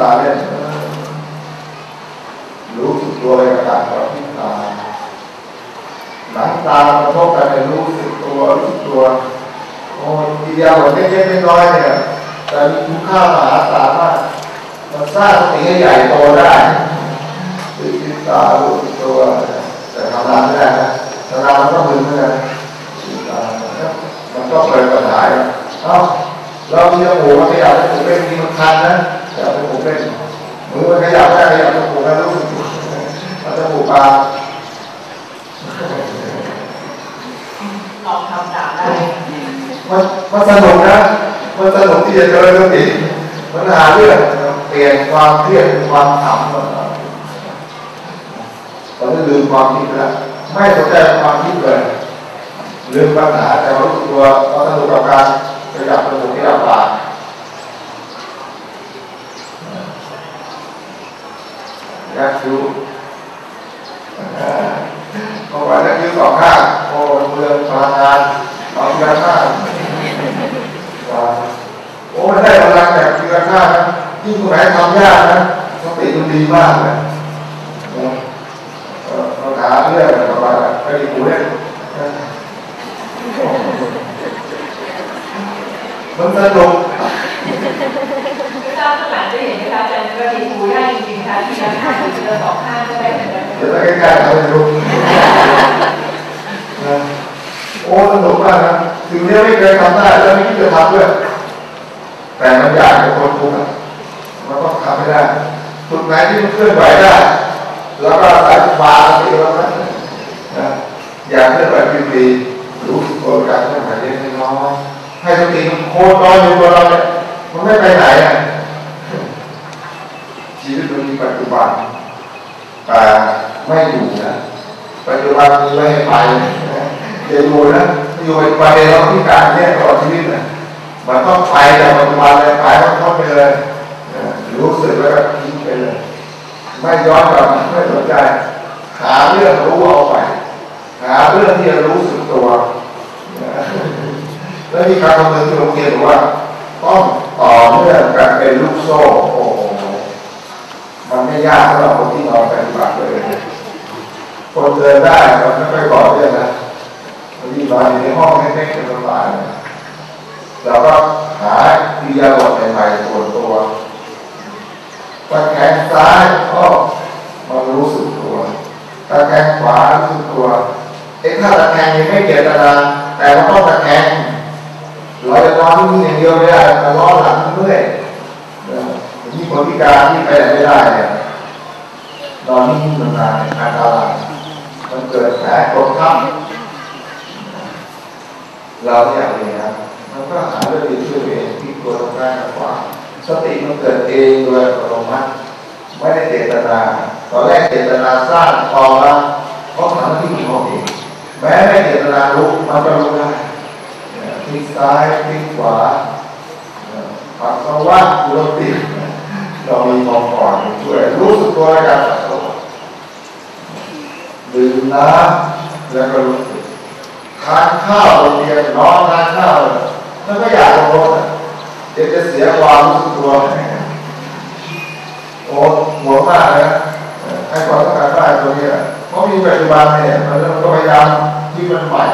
ตาเล่นรู้สึกตัวในการกระพริบตาหลังตากระทบกันในรู้สึกตัวรู้สึกตัวโอ้ยทีเดียวเล็กๆน้อยๆเนี่ยแต่มีคุณค่ามหาศาลมากมันสร้างสิ่งใหญ่โตได้ตื่นตารู้สึกตัว แต่ทำงานไม่ได้นะทำงานมันต้องมึนเหมือนกันตื่นตามันก็เปิดปัญหาเอ้าเรามีจมูมันขยับจมูกเป็นมีมันคันนะ ขยับจมูกเป็นมือมันขยับได้ขยับจมูกกันรู้สึกมันจมูกปลากลองทำตามได้มันมันสนุกนะมันสนุกที่จะเจริญสติมันหาเรื่องเปลี่ยนความเครียดเป็นความขำมันเราจะลืมความคิดไปแล้วไม่สนใจความคิดเลยลืมปัญหาแต่ว่ารู้ตัวเราสนุกกับการขยับจมูกขยับปาก ยักคิ้วเมื่อวานยักคิ้วสองข้างโอ้เมืองพลังงานสองยักข้างโอ้ได้พลังจากทีละข้างนะยิ่งตรงไหนทำยากนะสติมันดีมากเลยเราถามเรื่องอะไรประมาณไปดีกูเล่นมันสนุก ไม่ทราบข้างหลังจะเห็น ไหมคะอาจารย์ก็ดีคุยได้จริงๆค่ะทีละข้างหรือสองข้างก็ได้เหมือนกันเดี๋ยวไปใกล้ๆเอาไปดูนะโอ้สนุกมากนะสิ่งนี้ไม่เคยทำได้แล้วไม่คิดจะทำด้วยแต่มันยากเป็นคนทุกข์อะมันต้องทำให้ได้จุดไหนที่มันเคลื่อนไหวได้แล้วก็สายฟ้าสติแล้วนะนะอยากเคลื่อนไหวดีๆรู้สึกตัวการเคลื่อนไหวเล็กน้อยให้สติมันโคตรน้อยอยู่ตัวเราเนี่ยมันไม่ไปไหนอะชีวิตมันมีปัจจุบัน แต่ไม่อยู่นะปัจจุบันมีไม่ให้ไปนะอย่าอยู่นะอยู่ปัจจุบันเราพิการเนี่ยตลอดชีวิตนะมันต้องไปแต่ปัจจุบันเลยไปมันต้องไปเลยรู้สึกแล้วก็ทิ้งไปเลย ไม่ย้อนกลับไม่สนใจ หาเรื่องรู้เอาไป หาเรื่องที่จะรู้สึกตัวแล้วมีการคำนึงที่โรงเรียนว่าต้องต่อเนื่องกันเป็นลูกโซ่โอ้โห มันไม่ยากสำหรับคนที่นอนปฏิบัติเลยคนเดินได้มันไม่ค่อยบอกเรื่องนะบางทีนอนอยู่ในห้องเล็กๆในสบายเราก็หาวิยาบทใหม่ๆส่วนตัวตะแคงซ้ายก็มันรู้สึกตัวตะแคงขวารู้สึกตัว เอ้ถ้าตะแคงยังไม่เจตนาแต่เราต้องตะแคงเราจะนอนอย่างเดียวไม่ได้เราล้อหลังเมื่อย คนพิการที่ไปไหนไม่ได้เนี่ยนอนนิ่งๆนานอันตรายมันเกิดแผลกดทับเราไม่อยากเลยนะมันก็หาเรื่องดีช่วยเองที่ตัวตรงกลางกับขวาสติมันเกิดเองโดยอัตโนมัติไม่ได้เจตนาตอนแรกเจตนาสร้างพอล้วเขาทำหน้าที่ของเองแม้ไม่เจตนารู้มันก็รู้ได้พลิกซ้ายพลิกขวาปัสสาวะอุลติ เรามีมองก่อนช่วยรู้สึกตัวในการปัสสาวะดื่มน้ำแล้วก็รู้สึกทานข้าวโรงเรียนนอนทานข้าวแล้วก็อยากลงรถอะเดี๋ยวจะเสียความรู้สึกตัวโอ้หัวมากนะให้ความต้องการได้ตรงนี้เพราะมีปัจจุบันเนี่ยมันก็พยายามที่มันใหม่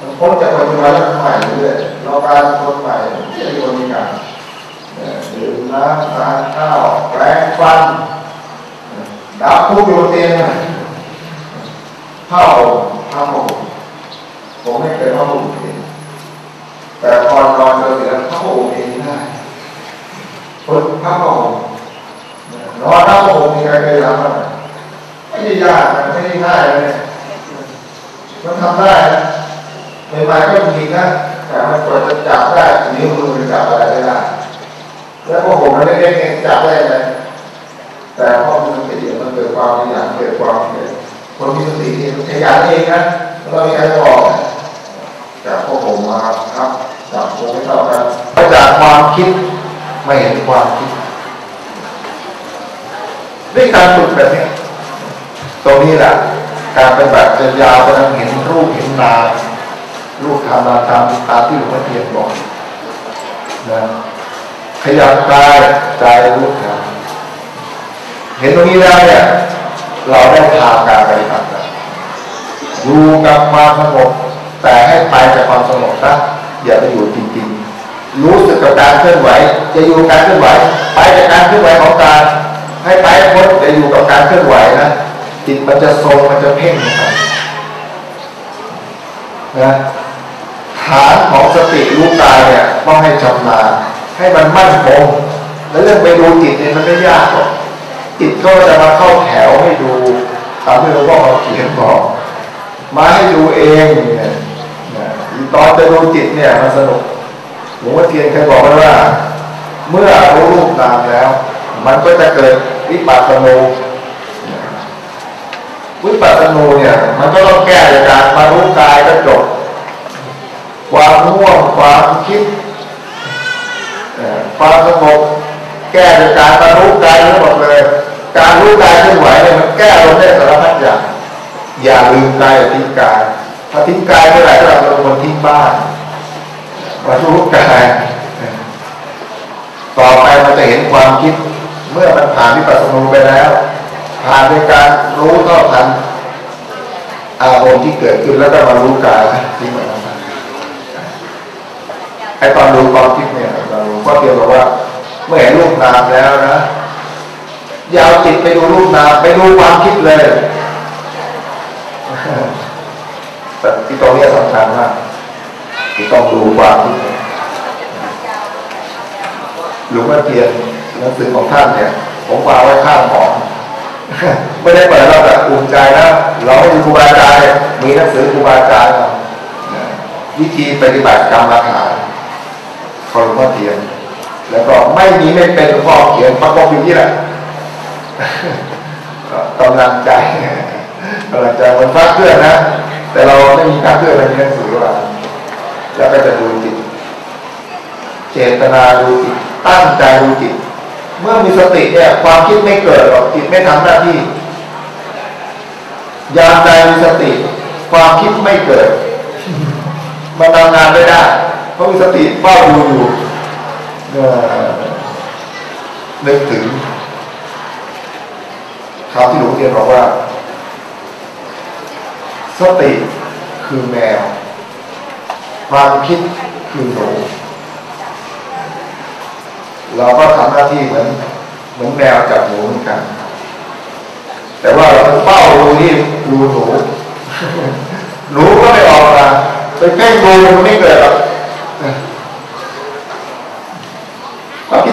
มันพ้นจากปัจจุบันแล้วใหม่เรื่อยๆเราการคนใหม่ที่มีคนมีการ น้ำทานข้าวแปรงฟันดับทุกข์อยู่เตียงนะผ้าห่มผ้าห่มผมไม่เคยผ้าห่มเองแต่พอนอนเจอเสียผ้าห่มเองได้คนผ้าห่มนอนผ้าห่มมีใครเคยทำบ้างไม่ได้ยากไม่ได้ง่ายเลยมันทำได้นะใหม่ๆก็มีนะแต่มันกว่าจะจับได้นิ้วมือจับอะไรไม่ได้ แล้วพอผมมันเล็กๆเองจับได้เลยแต่พอมันสติมันเกิดความขยันเกิดความเกิดคนมีสตินี่ขยันเองนะเรามีใครบอกจับพวกผมมาครับจับผมไม่เท่ากันมาจากความคิดไม่เห็นความคิดด้วยการฝึกแบบนี้ตรงนี้แหละการเป็นแบบจะยาวไปทางเห็นรูปเห็นนามรูปทำนามทำตามที่หลวงพ่อเทียนบอกนะ ขยับกายกายรู้ทันเห็นตรงนี้แล้วเนี่ย เราได้ทาการปฏิบัติแล้วอยู่กับความสงบแต่ให้ไปจากความสงบนะอย่าไปอยู่จริงๆ รู้สึกกับการเคลื่อนไหว จะอยู่การเคลื่อนไหว ไปจากการเคลื่อนไหวของการให้ไปพ้นจะอยู่กับการเคลื่อนไหวนะจิตมันจะทรงมันจะเพ่งนะครับนะฐานของสติรู้กายเนี่ยต้องให้ชำนาญ ให้มันมั่นคงแล้วเรื่องไปดูจิตเนี่ยมันไม่ยากหรอกจิตก็จะมาเข้าแถวให้ดูตามที่หลวงพ่อเขาเขียนบอกมาให้ดูเองเนี่ยตอนจะดูจิตเนี่ยมันสนุกหลวงพ่อเทียนเคยบอกไว้ว่า เมื่อรู้รูปนามแล้ว มันก็จะเกิดวิปัสสนูวิปัสสนูเนี่ย มันก็ต้องแก้จากการมารู้กายก็จบความง่วงความคิด ความสงบแก้จากการมารู้กายทั้งหมดเลย การรู้กายเคลื่อนไหวเนี่ยมันแก้ลงได้สารพัดอย่างอย่าลืมกายทิ้งกายถ้าทิ้งกายเมื่อไหร่ก็เราเป็นคนทิ้งบ้านมารู้กายต่อไปมันจะเห็นความคิดเมื่อมันผ่านวิปัสสนูไปแล้ว ผ่านในการรู้เท่าทันอารมณ์ที่เกิดขึ้นแล้วก็มารู้กายที่มันทำไอตอนดูความคิด เนี่ยเก็เตรียบอกว่า เมื่อเห็นรูปนามแล้วนะอย่าวจิตไปดูรูปนามไปดูความคิดเลยแต่ที่ตรงนี้สำคัญมากที่ต้องดูความคิดหลวงพ่อเทียนหนังสือของท่านเนี่ย ผมวางไว้ข้างหมอนไม่ได้เปิดเราแบบอุ่นใจนะเราไม่มีครูบาอาจารย์มีหนังสือครูบาอาจารย์วิธีปฏิบัติกรรมฐานของหลวงพ่อเทียน แล้วก็ไม่มีไม่เป็นหลวงพ่อเขียนประกอบอยู่ที่แหละกำลังใจกำลังใจมันฟักเพื่อนนะ แต่เราไม่มีฟักเพื่อนในหนังสือว่าแล้วก็จะดูจิต เจตนาดูจิต ตั้งใจดูจิต เมื่อมีสติเนี่ยความคิดไม่เกิดหรอกจิตไม่ทำหน้าที่ ยามใดมีสติ ความคิดไม่เกิด มันทำงานไม่ได้เพราะมีสติเฝ้าดูอยู่ เอ่อนึกถึงคำที่หลวงเรียนบอกว่า สติคือแมว ความคิดคือหนู เราก็ทำหน้าที่เหมือนเหมือนแมวจับหนูเหมือนกัน แต่ว่าเราเฝ้าดูที่ดูหนูหนูก็ไม่ออกมาไปเพ่งดูมันไม่เกิดหรอก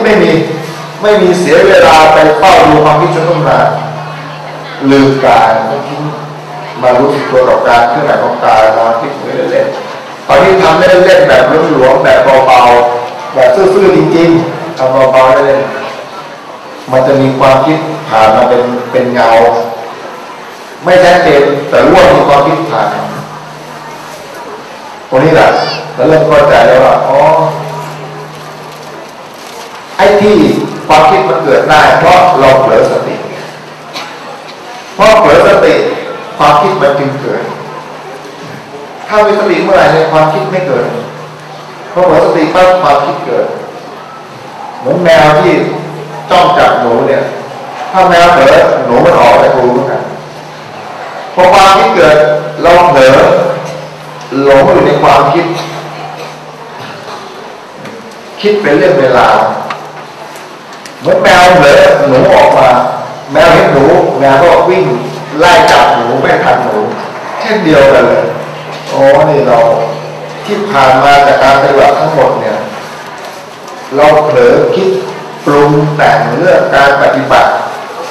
ไม่มีไม่มีเสียเวลาไปเฝ้าดูความคิดจนต้องนาลืมกายต้องทิ้งมารู้สึกตัวกับการเคลื่อนไหวของกายมาคิดเหมือเล่นๆตอนนี้ทำเล่นๆแบบหลวมๆแบบเบาๆแบบซื่อๆจริงๆทำเบาๆเล่นๆมันจะมีความคิดผ่านมาเป็นเป็นเงา ไม่แท้เจนแต่ร่วมมีความคิดผ่านคนนี้แหละแล้วเริ่มเข้าใจแล้วว่าอ๋อ ไอ้ที่ความคิดมันเกิดได้เพราะเราเผลอสติ เพราะเผลอสติความคิดมันจึงเกิด ถ้ามีสติเมื่อไหร่เนี่ยความคิดไม่เกิด เพราะเผลอสติปั๊บความคิดเกิด เหมือนแมวที่จ้องจับหนูเนี่ย ถ้าแมวเผลอหนูมันออกจากรูเมือนกันพอความคิดเกิดเราเผลอหลงอยู่ในความคิด คิดเป็นเรื่องเวลา เหมือนแมวเผลอหนูออกมา แมวเห็นหนูแมวก็วิ่งไล่จับหนูไม่ทันหนูเช่นเดียวกันเลยโอ้นี่เราที่ผ่านมาจากการปฏิบัติทั้งหมดเนี่ย เราเผลอคิดปรุงแต่งเรื่องการปฏิบัติ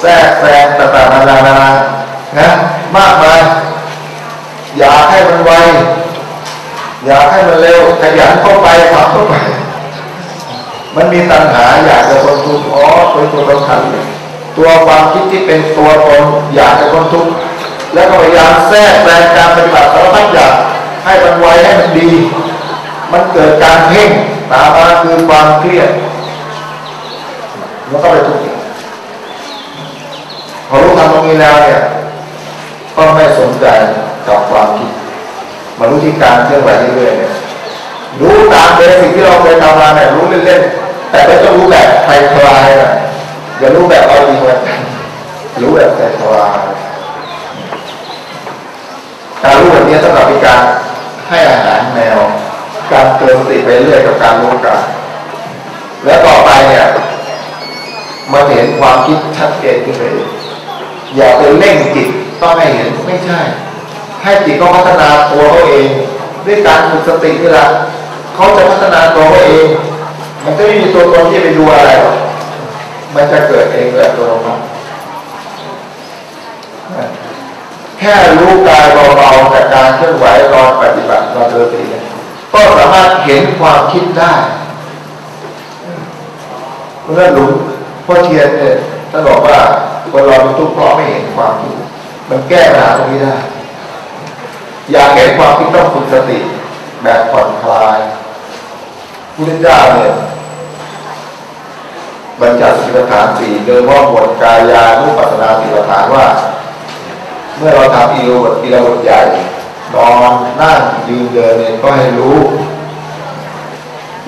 แทรกแซงต่างๆนานานานานะมากมายอยากให้มันไวอยากให้มันเร็วขยันเข้าไปทำเข้าไป มันมีตัณหาอยากจะคนทุกข์อ๋อเป็นตัวสำคัญตัวความคิดที่เป็นตัวตนอยากจะคนทุกข์แล้วก็พยายามแทรกแซงการปฏิบัติสารพัดอย่างให้มันไวให้มันดี มันเกิดการเพ่งตามมาคือความเครียดมันก็ไปทุกข์พอรู้ทำตรงนี้แล้วเนี่ยก็ไม่สนใจกับความคิดมารู้ที่การเคลื่อนไหวเรื่อยๆเนี่ยรู้ตามเบสิกที่เราเคยทำมาเนี่ยรู้เล่นๆ แต่ก็ต้องรู้แบบไทยคลายอย่ารู้แบบเอาดีมันรู้แบบไทยคลายการรู้แบบนี้สำหรับการให้อาหารแมว การเติอสติไปเรื่อยกับการรู้กันและต่อไปเนี่ยมาเห็นความคิดชัดเจนขึ้นเลยอย่าไปเร่งจิตต้องให้เห็นไม่ใช่ ให้จิตก็พัฒนาตัวเขาเอง ด้วยการฝึกสตินี่ละเขาจะพัฒนาตัวเขาเอง มันจะไม่มีตัวตนที่ไปดูอะไรหรอมันจะเกิดเองเกิดตัวลงมาแค่รู้กายเบาๆจากการเคลื่อนไหวรอนปฏิบัติรอนเจริญสติเนี่ยก็สามารถเห็นความคิดได้เมื่อหลวงพ่อเทียนเนี่ยท่านบอกว่าคนเราเป็นทุกข์เพราะไม่เห็นความคิดมันแก้ปัญหาตรงนี้ได้ อยากเห็นความคิดต้องฝึกสติแบบผ่อนคลายพุทธเจ้าเนี่ย บัญญัติสิบฐานสี่โดยเฉพาบทกายานุปัสสนาสิบฐานว่า เมื่อเราทำอีโรบทอีโรบทใหญ่นอนนั่งยืนเดินเนี่ยก็ให้รู้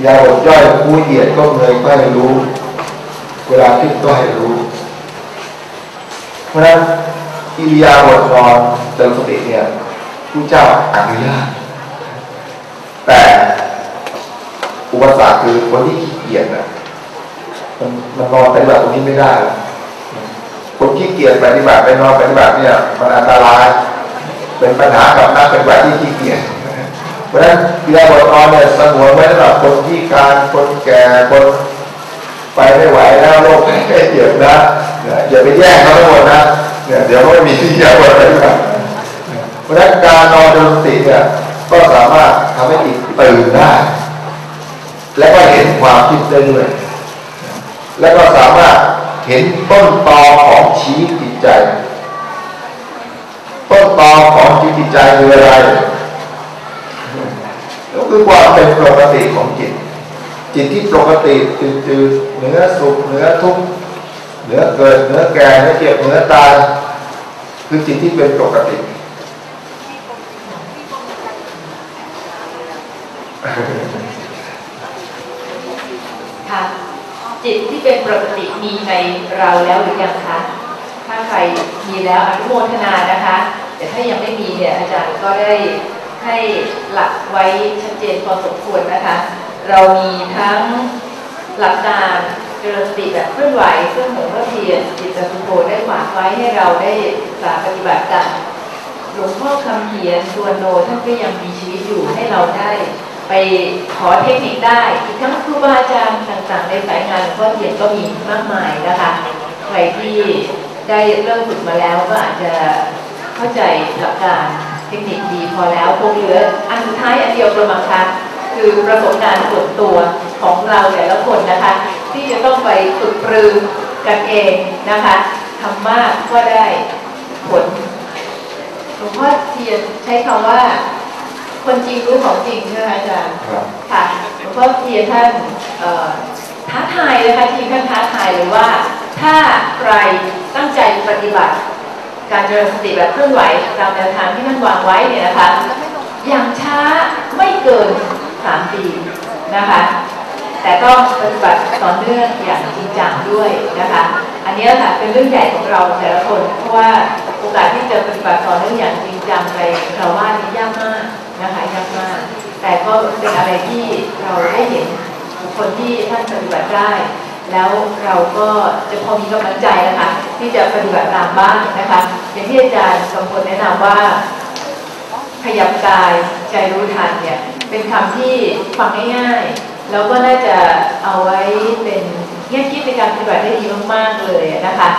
ยาบทย่อยผู้เหยียดก็เงยก็ให้รู้ เวลาคิดก็ให้รู้ เพราะฉะนั้นอิริยาบถนอนเติมสติเนี่ยผู้เจ้าอนุญาตแต่อุปสรรคคือคนที่ขี้เกียจนะ มันมันนอนปฏิบัติตรงนี้ไม่ได้ คนขี้เกียจปฏิบัติไปนอนปฏิบัติเนี่ยมันอันตราย เป็นปัญหากับนักปฏิบัติที่ขี้เกียจเพราะฉะนั้นอิริยาบถนอนเนี่ยสงวนไว้สำหรับคนที่การคนแก่คนไปไม่ไหวแล้วโรคไข้เจ็บนะอย่าไปแย่งเขาทั้งหมดนะเนี่ยเดี๋ยวไม่มีที่จะบทปฏิบัติเพราะฉะนั้นการนอนจนติเนี่ยก็สามารถทำให้จิตตื่นได้ และก็เห็นความคิดได้ด้วย และก็สามารถเห็นต้นตอของชีวิตจิตใจ ต้นตอของชีวิตจิตใจคืออะไรก็คือความเป็นปกติของจิต จิตที่ปกติจืดๆเนื้อสุขเนื้อทุกข์เนื้อเกิดเนื้อแก่เนื้อเจ็บเนื้อตายคือจิตที่เป็นปกติ ค่ะ จิตที่เป็นปกติมีในเราแล้วหรือยังคะ ถ้าใครมีแล้วอนุโมทนานะคะ แต่ถ้ายังไม่มีเนี่ยอาจารย์ก็ได้ให้หลักไว้ชัดเจนพอสมควรนะคะ เรามีทั้งหลักการเจริญสติแบบเคลื่อนไหวซึ่งหลวงพ่อเทียนจิตสุโภได้ฝากไว้ให้เราได้ศึกษาปฏิบัติกันหลวงพ่อคำเขียนตัวนโนท่านก็ยังมีชีวิตอยู่ให้เราได้ ไปขอเทคนิคได้อีกทั้งครูบาอาจารย์ต่างๆ ในสายงานหลวงพ่อเทียนก็มีมากมายนะคะใครที่ได้เริ่มฝึกมาแล้วก็อาจจะเข้าใจหลักการเทคนิคดีพอแล้วคงเหลืออันสุดท้ายอันเดียวประมาณคะคือประสบการณ์ส่วนตัวของเราแต่ละคนนะคะ ที่จะต้องไปฝึกปรือกันเองนะคะทำมากก็ได้ผลหลวงพ่อเทียนใช้คำว่า คนจริงรู้ของจริงใช่ไหมอาจารย์ครับค่ะหลวงพ่อเทียนท่านเอ่อท้าทายเลยค่ะทีมท่านท้าทายเลยว่า ถ้าใครตั้งใจปฏิบัติ การเจริญสติแบบเคลื่อนไหวตามแนวทางที่ท่านวางไว้เนี่ยนะคะ อย่างช้าไม่เกินสามปีนะคะ แต่ต้องปฏิบัติต่อเนื่องอย่างจริงจังด้วยนะคะ อันนี้ค่ะเป็นเรื่องใหญ่ของเราแต่ละคน เพราะว่าโอกาสที่จะปฏิบัติต่อเนื่องอย่างจริงจังในเราว่านี่ยากมากนะคะยากมาก แต่ก็เป็นอะไรที่เราได้เห็นคคลที่ท่านปฏิบัติได้ แล้วเราก็จะพอมีกำลังใจนะคะที่จะปฏิบัติตามบ้างนะคะอย่างที่อาจารย์สมพลแนะนำว่าขยับกายใจรู้ทันเนี่ยเป็นคำที่ฟังง่ายๆแล้วก็น่าจะเอาไว้เป็นแง่คิดในการปฏิบัติได้ดีมากๆเลยนะคะ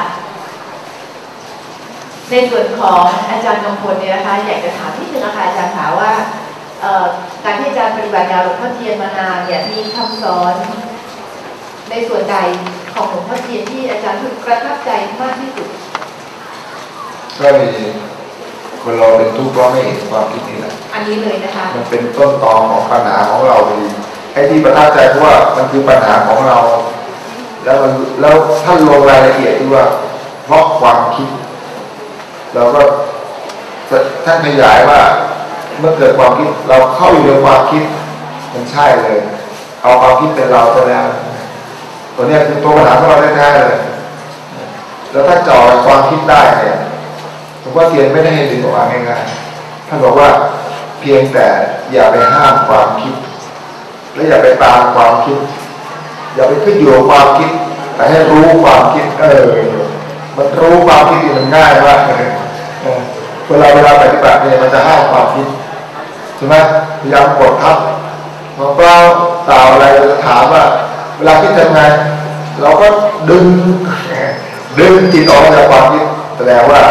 ในส่วนของอาจารย์กำพลเนี่ยนะคะอยากจะถามที่นึงนะคะอาจารย์ถามว่า การที่อาจารย์ปฏิบัติงานหลวงพ่อเทียนมานานเนี่ยมีคำสอนในส่วนใดของหลวงพ่อเทียนที่อาจารย์รู้สึกประทับใจมากที่สุด ก็มีคนเราเป็นทุกข์เพราะไม่เห็นความคิดนี่แหละอันนี้เลยนะคะ มันเป็นต้นตอของปัญหาของเราพอดีไอ้ที่ประทับใจเพราะว่ามันคือปัญหาของเรา แล้วมันแล้วท่านลงรายละเอียดที่ว่า เพราะความคิด เราก็ท่านขยายว่า เมื่อเกิดความคิดเราเข้าอยู่ในความคิดมันใช่เลย เอาความคิดเป็นเราซะแล้ว ตัวนี้คือตัวปัญหาของเราแท้ๆเลย แล้วถ้าจ่อความคิดได้เนี่ยผมว่าเทียนไม่ได้ให้ดึงออกมาง่ายๆท่านบอกว่าเพียงแต่อย่าไปห้ามความคิด แล้วอย่าไปตามความคิด อย่าไปขึ้นอยู่กับความคิด แต่ให้รู้ความคิดเออมันรู้ความคิดมันง่ายมากเลยเออเวลาเวลาปฏิบัติเนี่ยมันจะห้ามความคิด ใช่ไหมพยายามกดทับหลวงพ่อกล่าวอะไรเราถามว่า เวลาคิดทำไง เราก็ดึง ดึงจิตออกจากความคิดแสดงว่า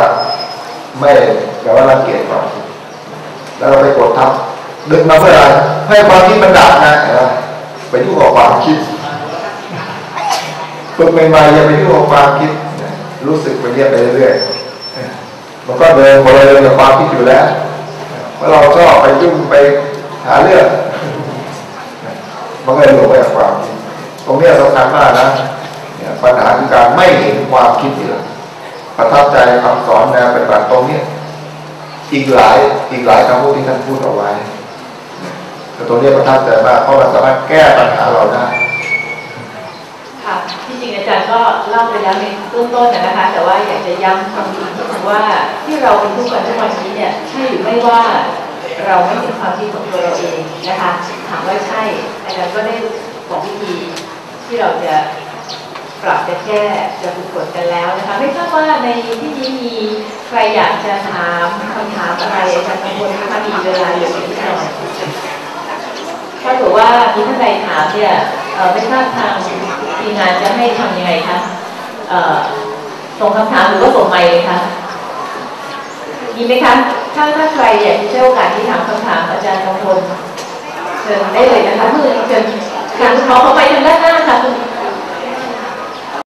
ไม่แปลว่ารังเกียจความคิดแล้วเราไปกดทับดึงมาเพื่ออะไรให้ความคิดมันดับนะไหมไปยุ่งกับความคิดฝึกใหม่ๆอย่าไปยุ่งกับความคิด รู้สึกไปเรียบไปเรื่อยๆมันก็เดินคนละเดินกับความคิดอยู่แล้ว เราะเราชอบไปยุ่งไปหาเรื่องมันก็เลยหลงไปกับความคิดตรงนี้สำคัญมากนะเนี่ยปัญหาคือการไม่เห็นความคิดนี่แหละประทับใจคำสอนแนวปฏิบัติตรงเนี้ยอีกหลายอีกหลายคำพูดที่ท่านพูดเอาไว้แต่ตรงเนี้ยประทับใจมากเพราะมันสามารถแก้ปัญหาเราได้ อาจารย์ก็เล่าไปแล้วในเบื้องต้นนะคะ แต่ว่าอยากจะย้ำตรงนี้นิดว่าที่เราเป็นทุกข์กันทุกวันนี้เนี่ยใช่หรือไม่ว่าเราไม่เห็นความคิดของตัวเราเองนะคะถามว่าใช่อาจารย์ก็ได้บอกวิธีที่เราจะปรับจะแก้จะฝึกฝนกันแล้วนะคะไม่ทราบว่าในที่นี้มีใครอยากจะถามคำถามอะไรอาจารย์กังวลนะคะมีเวลาเหลือนิดหน่อยถ้าเกิว่ามีท่านใดถามเนี่ยไม่ทราบทาง ทีมงานจะให้ทำยังไงคะเอ่อส่งคำถามหรือว่าส่งไมค์เลยคะมีไหมคะ ถ้าถ้าใครอยากจะใช้โอกาสที่ถามคำถามอาจารย์กำพลเชิญได้เลยนะคะเพื่อนเชิญค่ะขอเข้าไปทางด้านหน้าค่ะคุณ